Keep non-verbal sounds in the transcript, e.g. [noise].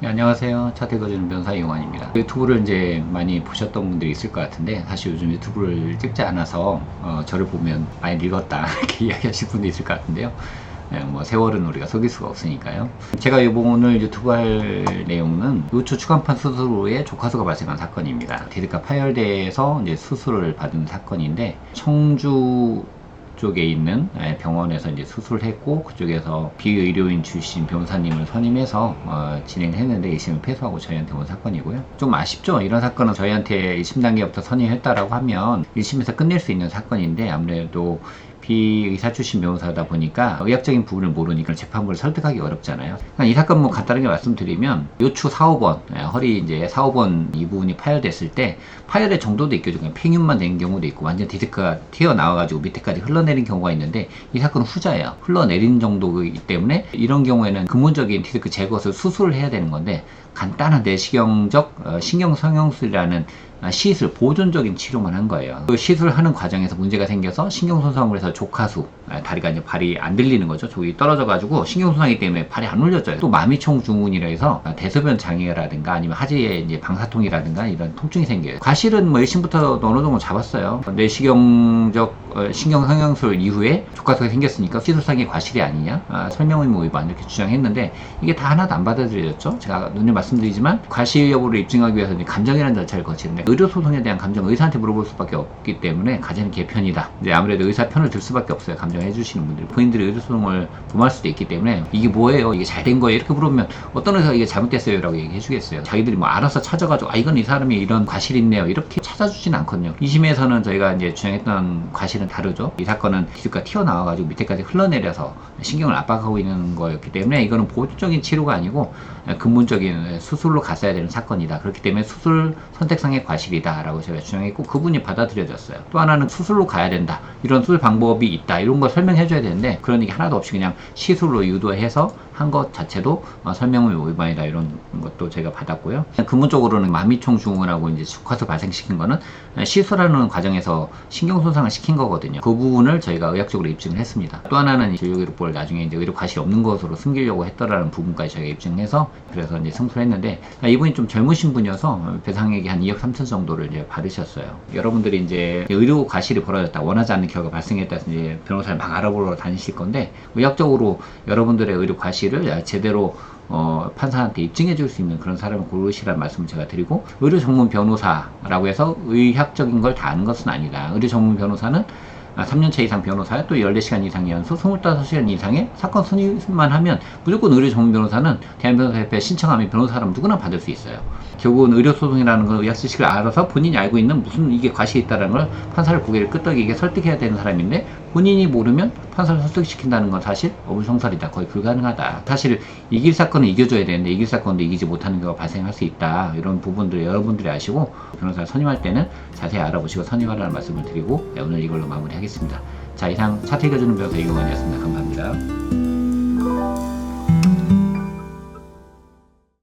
안녕하세요. 차태거주는 변사 이용환입니다. 유튜브를 이제 많이 보셨던 분들이 있을 것 같은데 사실 요즘 유튜브를 찍지 않아서 어, 저를 보면 많이 늙었다 [laughs] 이렇게 이야기하실 분도 있을 것 같은데요. 네, 뭐 세월은 우리가 속일 수가 없으니까요. 제가 이번 오늘 유튜브 할 내용은 요초 추간판 수술 후에 조카수가 발생한 사건입니다. 대드가 파열대에서 이제 수술을 받은 사건인데 청주 쪽에 있는 예, 병원에서 이제 수술했고 그쪽에서 비의료인 출신 변호사님을 선임해서 어, 진행했는데 1심을 패소하고 저희한테 온 사건이고요. 좀 아쉽죠. 이런 사건은 저희한테 1심 단계부터 선임했다라고 하면 1심에서 끝낼 수 있는 사건인데 아무래도 비의사 출신 변호사다 보니까 의학적인 부분을 모르니까 재판부를 설득하기 어렵잖아요. 그러니까 이 사건 뭐 간단하게 말씀드리면 요추 4, 5번 예, 허리 이제 4, 5번 이 부분이 파열됐을 때 파열의 정도도 있겠죠. 그냥 팽윤만 된 경우도 있고 완전 디스크가 튀어나와가지고 밑에까지 흘러내린 경우가 있는데 이 사건은 후자예요. 흘러내린 정도이기 때문에 이런 경우에는 근본적인 디스크 제거를 수술을 해야 되는 건데 간단한 내시경적 어, 신경성형술이라는 아, 시술, 보존적인 치료만 한 거예요. 그 시술하는 과정에서 문제가 생겨서 신경 손상을 해서 조카수, 아, 다리가 이제 발이 안 들리는 거죠. 저기 떨어져 가지고 신경 손상이 때문에 발이 안 올려져요. 또 마미총 증후군이라 해서 아, 대소변 장애라든가 아니면 하지에 이제 방사통이라든가 이런 통증이 생겨요. 과실은 뭐 1심부터 어느 정도 잡았어요. 내시경적 어, 신경성형술 이후에 조카수가 생겼으니까 시술상의 과실이 아니냐, 아, 설명 의무 위반 이렇게 주장했는데 이게 다 하나도 안 받아들여졌죠. 제가 눈에 말씀드리지만 과실 여부를 입증하기 위해서 이제 감정이라는 절차를 거치는데 의료 소송에 대한 감정 의사한테 물어볼 수밖에 없기 때문에 가장 개편이다. 이제 아무래도 의사 편을 들 수밖에 없어요. 감정해 주시는 분들. 본인들이 의료 소송을 범할 수도 있기 때문에 이게 뭐예요? 이게 잘 된 거예요? 이렇게 물으면 어떤 의사가 이게 잘못됐어요? 라고 얘기해 주겠어요. 자기들이 뭐 알아서 찾아가지고 아 이건 이 사람이 이런 과실이 있네요. 이렇게 찾아주진 않거든요. 2심에서는 저희가 이제 주장했던 과실 은 다르죠. 이 사건은 기술가 튀어나와가지고 밑에까지 흘러내려서 신경을 압박하고 있는 거였기 때문에 이거는 보조적인 치료가 아니고 근본적인 수술로 갔어야 되는 사건이다. 그렇기 때문에 수술 선택상의 과실이다라고 제가 주장했고 그분이 받아들여졌어요. 또 하나는 수술로 가야 된다. 이런 수술 방법이 있다. 이런 걸 설명해줘야 되는데 그런 얘기 하나도 없이 그냥 시술로 유도해서 한 것 자체도 어, 설명의 위반이다 이런 것도 제가 받았고요. 근본적으로는 마미총 증후군하고 이제 축화수 발생시킨 거는 시술하는 과정에서 신경 손상을 시킨 거 거든요. 그 부분을 저희가 의학적으로 입증을 했습니다. 또 하나는 진료 기록부를 나중에 이제 의료 과실이 없는 것으로 숨기려고 했더라는 부분까지 저희가 입증해서 그래서 이제 승소를 했는데 이분이 좀 젊으신 분이어서 배상액이 한 2억 3천 정도를 이제 받으셨어요. 여러분들이 이제 의료 과실이 벌어졌다 원하지 않는 결과가 발생했다 해서 이제 변호사를 막 알아보러 다니실 건데 의학적으로 여러분들의 의료 과실을 제대로 어, 판사한테 입증해 줄 수 있는 그런 사람을 고르시라는 말씀을 제가 드리고 의료 전문 변호사라고 해서 의학적인 걸 다 아는 것은 아니다. 의료 전문 변호사는 3년차 이상 변호사, 또 14시간 이상 연수, 25시간 이상의 사건 선임만 하면 무조건 의료 전문 변호사는 대한변호사협회 신청하면 변호사라면 누구나 받을 수 있어요. 결국은 의료소송이라는 건 의학 지식을 알아서 본인이 알고 있는 무슨 이게 과실이 있다는 걸 판사를 고개를 끄덕이게 설득해야 되는 사람인데 본인이 모르면 판사를 설득시킨다는 건 사실 어불성설이다. 거의 불가능하다. 사실 이길 사건은 이겨줘야 되는데 이길 사건도 이기지 못하는 경우가 발생할 수 있다. 이런 부분들 여러분들이 아시고 변호사를 선임할 때는 자세히 알아보시고 선임하라는 말씀을 드리고 네, 오늘 이걸로 마무리하겠습니다. 자 이상 차태겨주는 변호사 이용환이었습니다. 감사합니다.